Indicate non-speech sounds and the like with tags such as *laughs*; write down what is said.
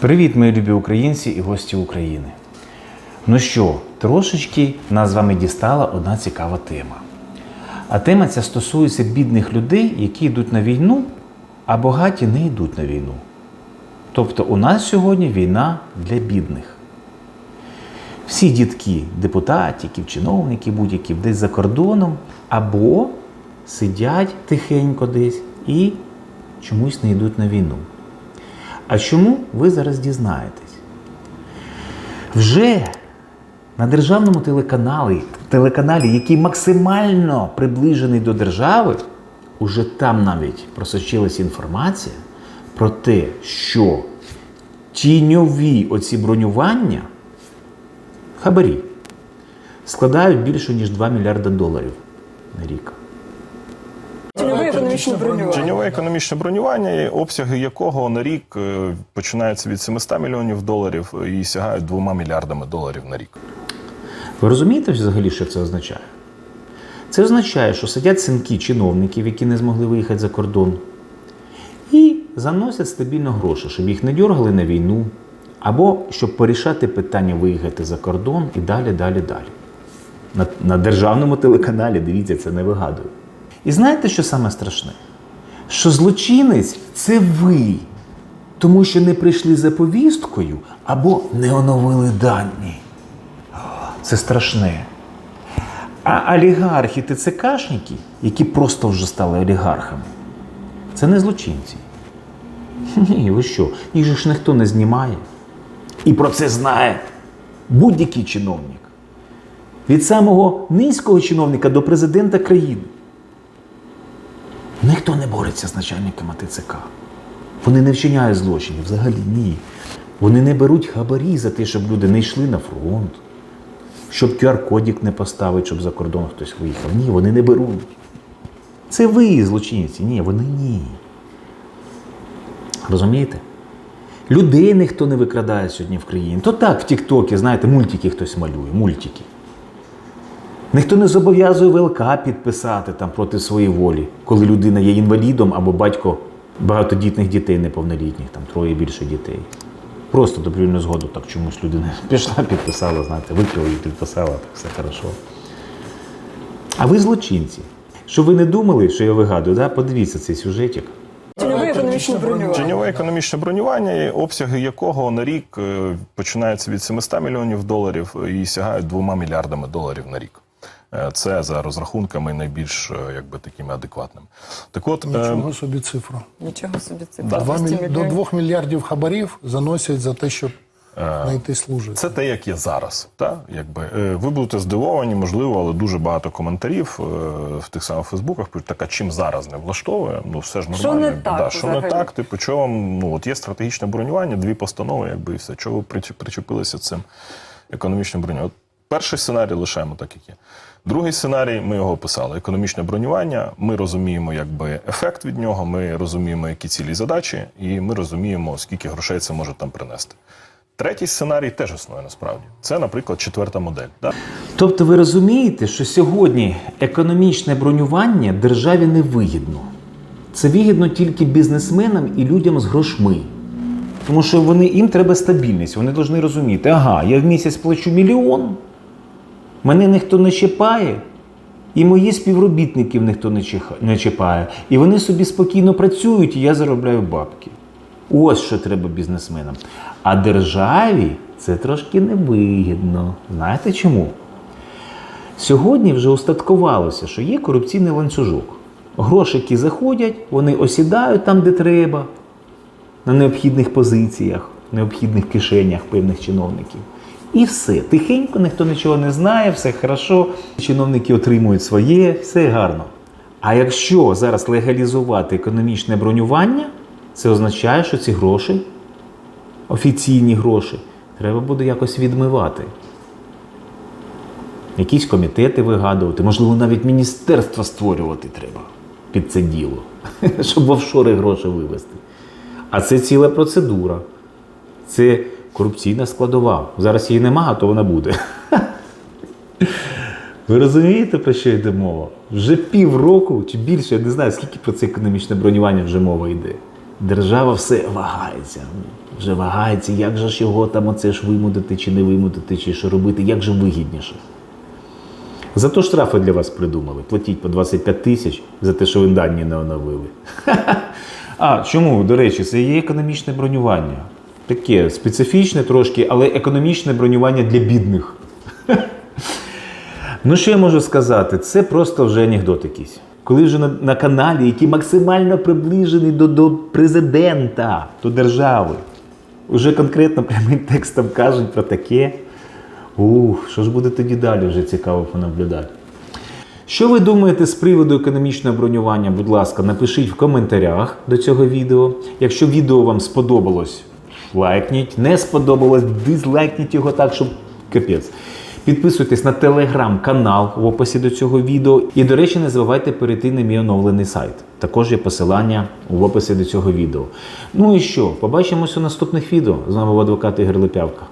Привіт, мої любі українці і гості України. Ну що, трошечки нас з вами дістала одна цікава тема. А тема ця стосується бідних людей, які йдуть на війну, а багаті не йдуть на війну. Тобто у нас сьогодні війна для бідних. Всі дітки депутатів, чиновників будь-яких десь за кордоном, або сидять тихенько десь і чомусь не йдуть на війну. А чому ви зараз дізнаєтесь? Вже на державному телеканалі, телеканалі, який максимально приближений до держави, уже там навіть просочилася інформація про те, що тіньові оці бронювання хабарі складають більше ніж 2 мільярда доларів на рік. Економічне бронювання. Тіньове економічне бронювання, обсяги якого на рік е, починаються від 700 мільйонів доларів і сягають 2 мільярдами доларів на рік. Ви розумієте взагалі, що це означає? Це означає, що сидять синки чиновників, які не змогли виїхати за кордон, і заносять стабільно гроші, щоб їх не дергали на війну, або щоб порішати питання виїхати за кордон і далі, далі, далі. На, на державному телеканалі, дивіться, це не вигадую. І знаєте, що саме страшне? Що злочинець це ви, тому що не прийшли за повісткою або не оновили дані. Це страшне. А олігархи ТЦКшники, які просто вже стали олігархами, це не злочинці. Ні, ви що? Їх же ж ніхто не знімає. І про це знає будь-який чиновник. Від самого низького чиновника до президента країни. Ніхто не бореться з начальниками ТЦК. Вони не вчиняють злочинів, взагалі ні. Вони не беруть хабарі за те, щоб люди не йшли на фронт, щоб QR-кодік не поставити, щоб за кордон хтось виїхав. Ні, вони не беруть. Це ви, злочинці. Ні, вони ні. Розумієте? Людей ніхто не викрадає сьогодні в країні. То так, в Тіктокі, знаєте, мультики хтось малює, мультики. Ніхто не зобов'язує ВЛК підписати там проти своєї волі, коли людина є інвалідом або батько багатодітних дітей неповнолітніх, там троє більше дітей. Просто добровільну згоду так чомусь людина *laughs* пішла, підписала, знаєте, випила і підписала, так все хорошо. А ви злочинці. Що ви не думали, що я вигадую, да? подивіться цей сюжетик. Тіньове економічне бронювання. Тіньове економічне бронювання, обсяги якого на рік е, починаються від 700 мільйонів доларів і сягають 2 мільярдами доларів на рік. Е, Це за розрахунками найбільш е, якби такими адекватними. Так от е, Нічого собі цифра. Нічого собі це. Да. Два 200 міль... До мільйонів. 2 мільярдів хабарів заносять за те, щоб знайти служити. Це те, як є зараз. Та? Якби, е, ви будете здивовані, можливо, але дуже багато коментарів е, в тих самих Фейсбуках пишуть, так, а чим зараз не влаштовує? Ну, все ж Що нормально. не так да, що не так, типу, чого вам, ну, от є стратегічне бронювання, дві постанови, якби і все. Чого ви причі- причепилися цим економічним бронюванням? Перший сценарій лишаємо так, як є. Другий сценарій, ми його описали. Економічне бронювання. Ми розуміємо, якби ефект від нього, ми розуміємо, які цілі задачі, і ми розуміємо, скільки грошей це може там принести. Третій сценарій теж існує насправді. Це, наприклад, четверта модель. Да? Тобто ви розумієте, що сьогодні економічне бронювання державі не вигідно. Це вигідно тільки бізнесменам і людям з грошми. Тому що вони, їм треба стабільність. Вони повинні розуміти, ага, я в місяць плачу мільйон, мене ніхто не чіпає, і мої співробітників ніхто не чіпає. І вони собі спокійно працюють, і я заробляю бабки. Ось що треба бізнесменам. А державі це трошки невигідно. Знаєте чому? Сьогодні вже устаткувалося, що є корупційний ланцюжок. Грошики заходять, вони осідають там, де треба, на необхідних позиціях, необхідних кишенях певних чиновників. І все. Тихенько, ніхто нічого не знає, все хорошо. Чиновники отримують своє, все гарно. А якщо зараз легалізувати економічне бронювання, це означає, що ці гроші, офіційні гроші, треба буде якось відмивати. Якісь комітети вигадувати, можливо, навіть міністерство створювати треба під це діло, *laughs* щоб в офшори гроші вивезти. А це ціла процедура. Це корупційна складова. Зараз її нема, а то вона буде. Ви розумієте, про що йде мова? Вже півроку чи більше, я не знаю, скільки про це економічне бронювання вже мова йде. Держава все вагається. Вже вагається, як же ж його там оце ж вимутити чи не вимутити, чи що робити, як же вигідніше. Зато штрафи для вас придумали. Платіть по 25 тисяч за те, що ви дані не оновили. *laughs* А чому? До речі, це є економічне бронювання. Таке специфічне трошки, але економічне бронювання для бідних. *laughs* Ну, що я можу сказати? Це просто вже анекдот якийсь. Коли вже на, на каналі, який максимально приближений до, до президента, до держави, вже конкретно прямим *laughs* текстом кажуть про таке. Ух, що ж буде тоді далі вже цікаво понаблюдати. Що ви думаєте з приводу економічного бронювання? Будь ласка, напишіть в коментарях до цього відео. Якщо відео вам сподобалось, лайкніть. Не сподобалось, дизлайкніть його так, щоб капець. Підписуйтесь на телеграм-канал в описі до цього відео. І, до речі, не забувайте перейти на мій оновлений сайт. Також є посилання в описі до цього відео. Ну і що? Побачимось у наступних відео. З вами адвокат Ігор Липявка.